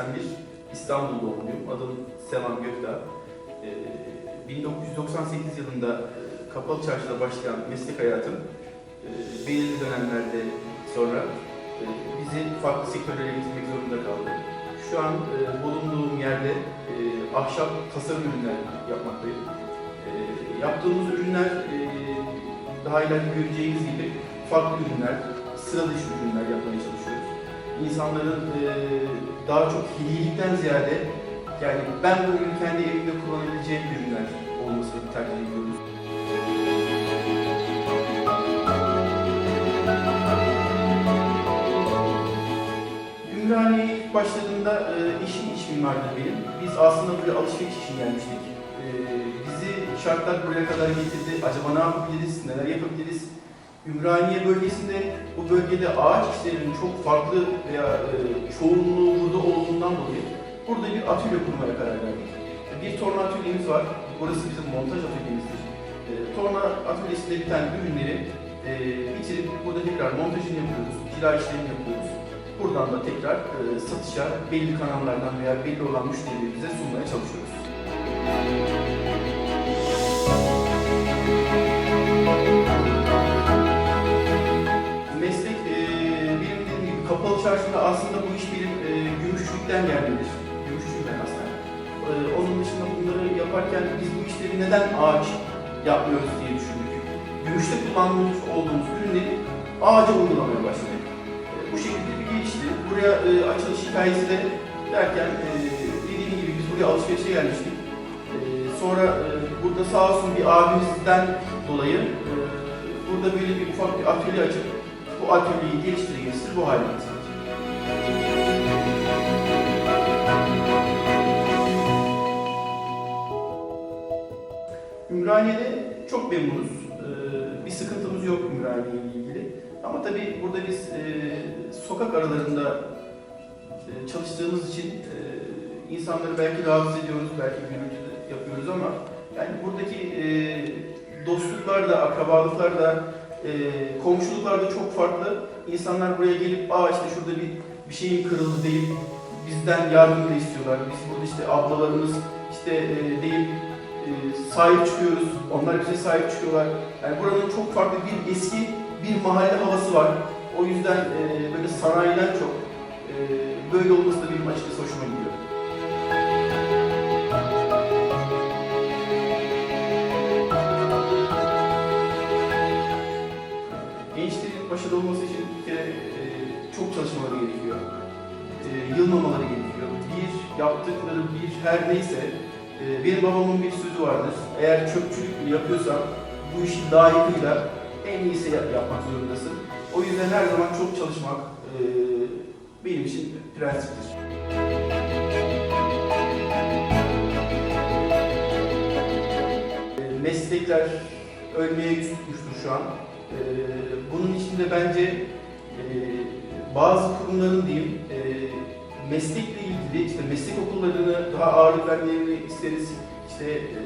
1981 İstanbul doğumluyum. Adım Sevan Gökdağ. Ee, 1998 yılında e, Kapalı Çarşı'da başlayan meslek hayatım e, belirli dönemlerde sonra e, bizi farklı sektörlere getirmek zorunda kaldı. Şu an e, bulunduğum yerde e, ahşap tasarım ürünler yapmaktayım. E, yaptığımız ürünler e, daha ileride göreceğiniz gibi farklı ürünler, sıra dışı ürünler yapmaya çalışıyoruz. İnsanların e, daha çok hediyelikten ziyade yani ben bu ürünü kendi evimde kullanabileceğim ürünler olmasını tercih ediyoruz. Ümraniye'ye ilk başladığında e, işin iç mimardı benim. Biz aslında buraya alışveriş için gelmiştik. E, bizi şartlar buraya kadar getirdi. Acaba ne yapabiliriz, neler yapabiliriz? Ümraniye bölgesinde, bu bölgede ağaç işlerinin çok farklı veya e, çoğunluğu burada olduğundan dolayı burada bir atölye kurmaya karar verdik. Bir torna atölyemiz var. Burası bizim montaj atölyemizdir. E, torna atölyesinde biten ürünleri e, bitirip burada tekrar montajını yapıyoruz, cila işlerini yapıyoruz. Buradan da tekrar e, satışa belli kanallardan veya belli olan müşterilerimize sunmaya çalışıyoruz. Gümüşçülükten gelmedir. Gümüşçüyüm ben aslında. E, onun dışında bunları yaparken biz bu işleri neden ağaç yapmıyoruz diye düşündük. Gümüşte kullanmış olduğumuz ürünleri ağaca uygulamaya başladık. E, bu şekilde bir gelişti. Buraya e, açılış hikayesi de derken e, dediğim gibi biz buraya alışverişe gelmiştik. E, sonra e, burada sağ olsun bir abimizden dolayı e, burada böyle bir ufak bir atölye açıp bu atölyeyi geliştire geliştire bu hale getirdik. Ümraniye'de çok memnunuz. Ee, bir sıkıntımız yok Ümraniye ile ilgili. Ama tabii burada biz e, sokak aralarında e, çalıştığımız için e, insanları belki rahatsız ediyoruz, belki gürültü yapıyoruz ama yani buradaki dostluklar da, akrabalıklar da, komşuluklar da çok farklı. İnsanlar buraya gelip, aa işte şurada bir bir şeyin kırıldı deyip bizden yardım da istiyorlar. Biz burada işte ablalarımız işte e, deyip sahip çıkıyoruz. Onlar bize sahip çıkıyorlar. Yani buranın çok farklı bir eski bir mahalle havası var. O yüzden e, böyle sanayiden çok e, böyle olması da benim açıkçası hoşuma gidiyor. Gençlerin başarılı olması için bir kere e, çok çalışmaları gerekiyor. E, yılmamaları gerekiyor. Bir yaptıkları bir her neyse e, benim babamın bir sözü vardır. Eğer çöpçülük bile yapıyorsan bu işi layıkıyla en iyisi yap- yapmak zorundasın. O yüzden her zaman çok çalışmak e, benim için prensiptir. E, Meslekler ölmeye yüz şu an. E, Bunun için de bence bazı kurumların diyeyim meslekle ilgili işte meslek okullarını daha ağırlık vermelerini isteriz. İşte e,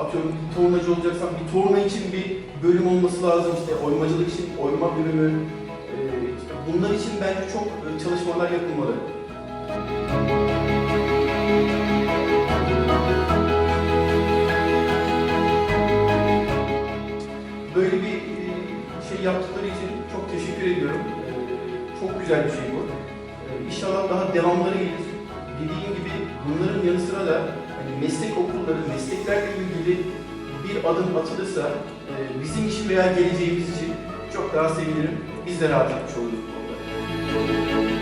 atıyorum tornacı olacaksan bir torna için bir bölüm olması lazım. İşte oymacılık için oyma bölümü. E, işte bunlar için bence çok e, çalışmalar yapılmalı. Böyle bir e, şey yaptıkları için çok teşekkür ediyorum. E, Çok güzel bir şey bu. İnşallah daha devamları gelir. Dediğim gibi bunların yanı sıra da hani meslek okulları, mesleklerle ilgili bir adım atılırsa e, bizim için veya geleceğimiz için çok daha sevinirim. Biz de rahat etmiş oluruz bu.